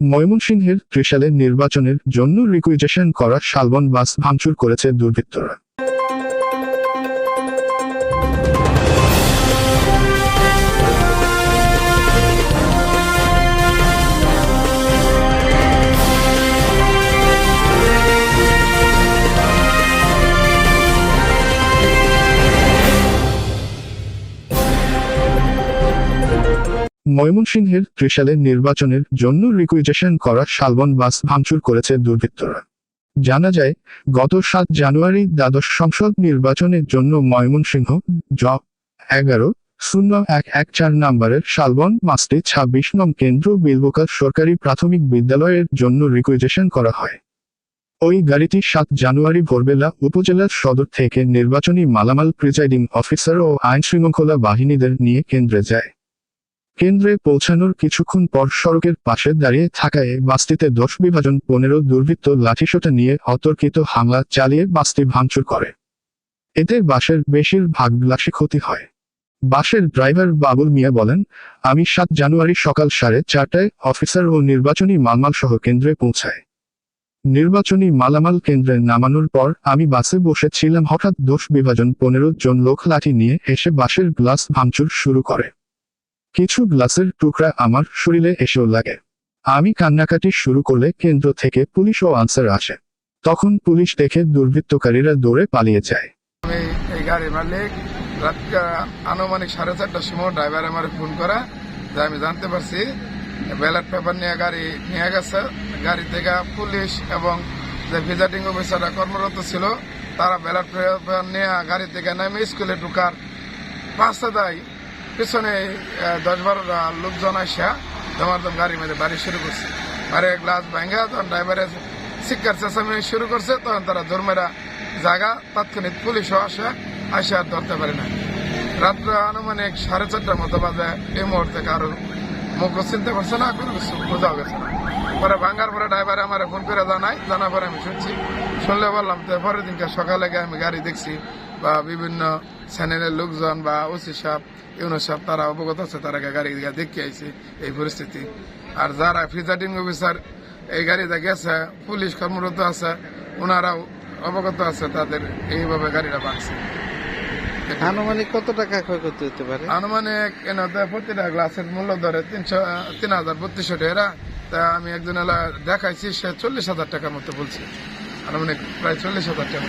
ময়মনসিংহের ত্রিশালের নির্বাচনের জন্য রিকুইজেশন করা শালবন বাস ভাঙচুর করেছে দুর্বৃত্তরা। ময়মনসিংহের ত্রিশালে নির্বাচনের জন্য রিকুইজেশন করা শালবন বাস ভাঙচুর করেছে দুর্বৃত্তরা। জানা যায়, গত সাত জানুয়ারি দ্বাদশ সংসদ নির্বাচনের জন্য ময়মনসিংহ জ এগারো শূন্য এক এক চার নম্বরের শালবন মাসটি ছাব্বিশ নং কেন্দ্র বিলবোকার সরকারি প্রাথমিক বিদ্যালয়ের জন্য রিকুইজেশন করা হয়। ওই গাড়িটি সাত জানুয়ারি ভোরবেলা উপজেলার সদর থেকে নির্বাচনী মালামাল প্রিজাইডিং অফিসার ও আইন শৃঙ্খলা বাহিনীদের নিয়ে কেন্দ্রে যায়। কেন্দ্রে পৌঁছানোর কিছুক্ষণ পর সড়কের পাশে দাঁড়িয়ে থাকায় বাসটিতে দশ বিভাজন পনেরো দুর্বৃত্ত লাঠিসোটা নিয়ে অতর্কিত হামলা চালিয়ে বাসটি ভাঙচুর করে। এতে বাসের বেশিরভাগ গ্লাসে ক্ষতি হয়। বাসের ড্রাইভার বাবুল মিয়া বলেন, আমি সাত জানুয়ারি সকাল সাড়ে চারটায় অফিসার ও নির্বাচনী মালমাল সহ কেন্দ্রে পৌঁছায় নির্বাচনী মালামাল কেন্দ্রে নামানোর পর আমি বাসে বসেছিলাম হঠাৎ দোষ বিভাজন পনেরো জন লোক লাঠি নিয়ে এসে বাসের গ্লাস ভাঙচুর শুরু করে। কিছু গ্লাসের টুকরা আমার শরীরে এসেও লাগে। আমি কান্নাকাটি শুরু করলে কেন্দ্র থেকে পুলিশ ও আনসার আসে। তখন পুলিশ দেখে দুর্বৃত্তকারীরা দৌড়ে পালিয়ে যায়। আমি এই গাড়ি মালিক রাত আনুমানিক সাড়ে চারটার সময় ড্রাইভার আমার ফোন করা যে আমি জানতে পারছি, ব্যালট পেপার নিয়ে গাড়ি নিয়ে গেছে। গাড়ি থেকে পুলিশ এবং যে ভিজিটিং অফিসাররা কর্মরত ছিল, তারা ব্যালট পেপার নিয়ে গাড়ি থেকে নেমে স্কুলে ঢুকার পাঁচটা দেয়। পিছনে দশ বারোটা লোকজন আসা দমাদম গাড়ির মধ্যে বাড়ি শুরু করছে। আরে গ্লাস ভাঙ্গা, তখন ড্রাইভারের শিক্ষার চেঁচামি শুরু করছে, তখন তারা ধর্মেরা জায়গা তাৎক্ষণিক পুলিশও আসে আসে আর ধরতে পারে না। রাত্রে আনুমানিক সাড়ে চারটার মতো বাজে, এই মুহূর্তে কারও মুখ চিনতে পারছে না, কোনো কিছু বোঝাও গেছে না। পরে ভাঙ্গার পরে ড্রাইভার আমার ফোন করে জানাই জানার পরে আমি শুনছি। শুনলে বললাম, তো পরের দিনকে সকালে গিয়ে আমি গাড়ি দেখছি বা বিভিন্ন চ্যানেলের লোকজন বা ওসি সাহেব ইউনো সাহেব তারা অবগত আছে তারা গাড়ি দেখে আইছে এই পরিস্থিতি। আর যারা প্রিজাইডিং অফিসার এই গাড়িতে গেছে পুলিশ কর্মরত আছে ওনারাও অবগত আছে তাদের এইভাবে গাড়িটা ভাঙছে আনুমানিক কত টাকা ক্ষয়ক্ষতি হতে পারে? আনুমানিক প্রতিটা গ্লাসের মূল্য ধরে তিনশো তিন হাজার বত্রিশশো টাকা। তা আমি একজন দেখাইছি সে চল্লিশ হাজার টাকার মতো বলছি। আনুমানিক প্রায় চল্লিশ হাজার টাকা